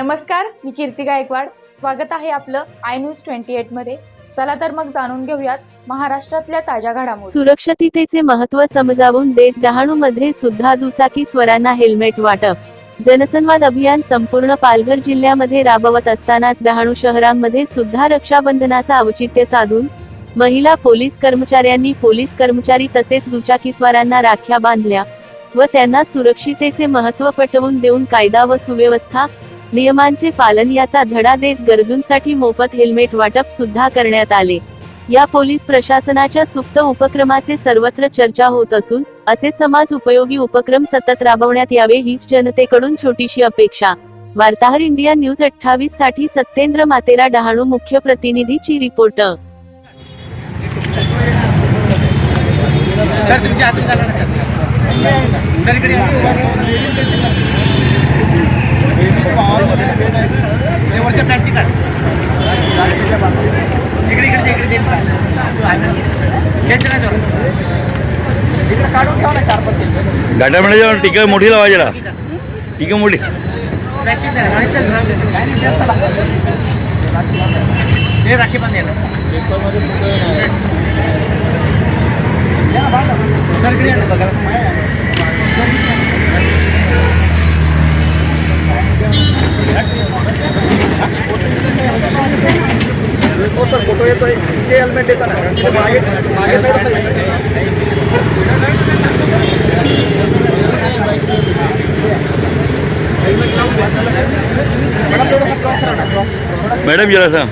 नमस्कार मी कीर्ती गायकवाड. स्वागत आहे आपलं आय न्यूज ट्वेंटी एटमध्ये. चला तर मग जाणून घेऊयात महाराष्ट्रातल्या ताज्या घडामोडी. सुरक्षिततेचे महत्त्व समजावून देत डहाणूमध्ये सुद्धा दुचाकी स्वरांना हेल्मेट वाटप. जनसंवाद अभियान संपूर्ण पालघर जिल्ह्यामध्ये राबवत असतानाच डहाणू शहरांमध्ये सुद्धा रक्षाबंधनाचा औचित्य साधून महिला पोलीस कर्मचाऱ्यांनी पोलीस कर्मचारी तसेच दुचाकीस्वारांना राख्या बांधल्या व त्यांना सुरक्षितेचे महत्त्व पटवून देऊन कायदा व सुव्यवस्था नियमांचे पालन याचा धडा देत गरजूंसाठी मोफत हेल्मेट वाटप सुद्धा करण्यात आले. या पोलीस प्रशासनाच्या सुप्त उपक्रमाचे सर्वत्र चर्चा होत असून असे समाज उपयोगी उपक्रम सतत राबवण्यात यावे हीच जनतेकडून छोटीशी अपेक्षा. वार्ताहर इंडिया न्यूज अठ्ठावीससाठी सत्येंद्र मातेरा डहाणू मुख्य प्रतिनिधीची रिपोर्ट. सर तुमच्या हातून झाला ना सर इकडे या. ते वरच्या फ्लॅटची काढ इकडे इकडे इकडे दे. तू हातात घे. खेच ना जोरात. इकडे काढून ठेवा ना चार पाच गाड्या म्हणजे टिका मोठी लावायची ना टिका मोठी. हे राखी पण द्यायला सर इकडे या ना बघा फोटो येतोय ते हेल्मेट येतं ना मागे मागे मॅडम जरा सांग.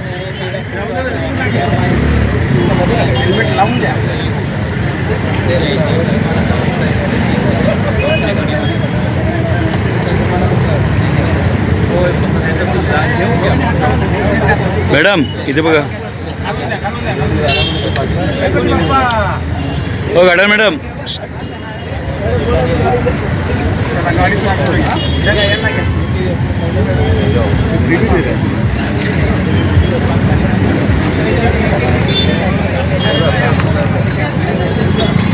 हेल्मेट लावून द्या मॅडम इथे बघा हो गाड्या मॅडम गाडीत वाटतोय यांना यांना घ्या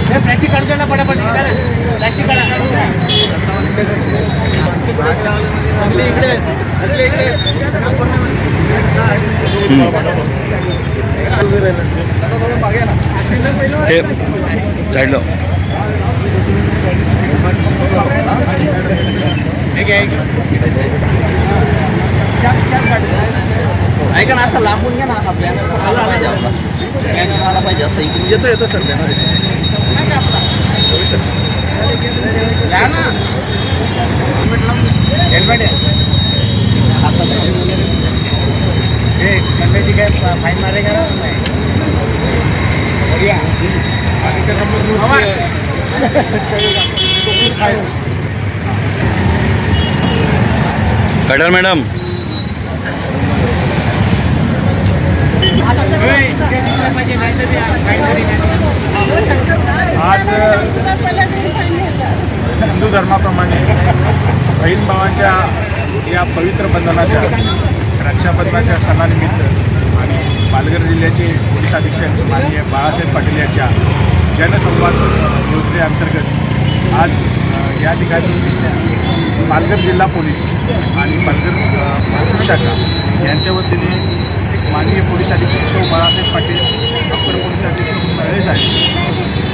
हे प्लॅस्टिक काढतो ना पटापट प्लॅस्टिक काढा सगळे इकडे सगळे इकडे हे साईडला ऐका ना असं लांबून घ्या ना हा बॅनर आला पाहिजे आपला बॅनर आला पाहिजे असं इकडे येतो येतो सर बॅनर या ना हेल्मेट आहे हातात आहे. हे कंड्याची काय फाईन मारेगा नाही बढिया. गाड्या मॅडम. आज हिंदू धर्माप्रमाणे बहीण भावांच्या या पवित्र बंधनाच्या रक्षाबंधनाच्या सणानिमित्त पालघर जिल्ह्याचे पोलीस अधीक्षक माननीय बाळासाहेब पाटील यांच्या जनसंवाद योजनेअंतर्गत आज या ठिकाणी पालघर जिल्हा पोलीस आणि पालघर वाहतूक शाखा यांच्या वतीने एक माननीय पोलीस अधीक्षक बाळासाहेब पाटील डॉक्टर पोलीस अधीक्षक साहेब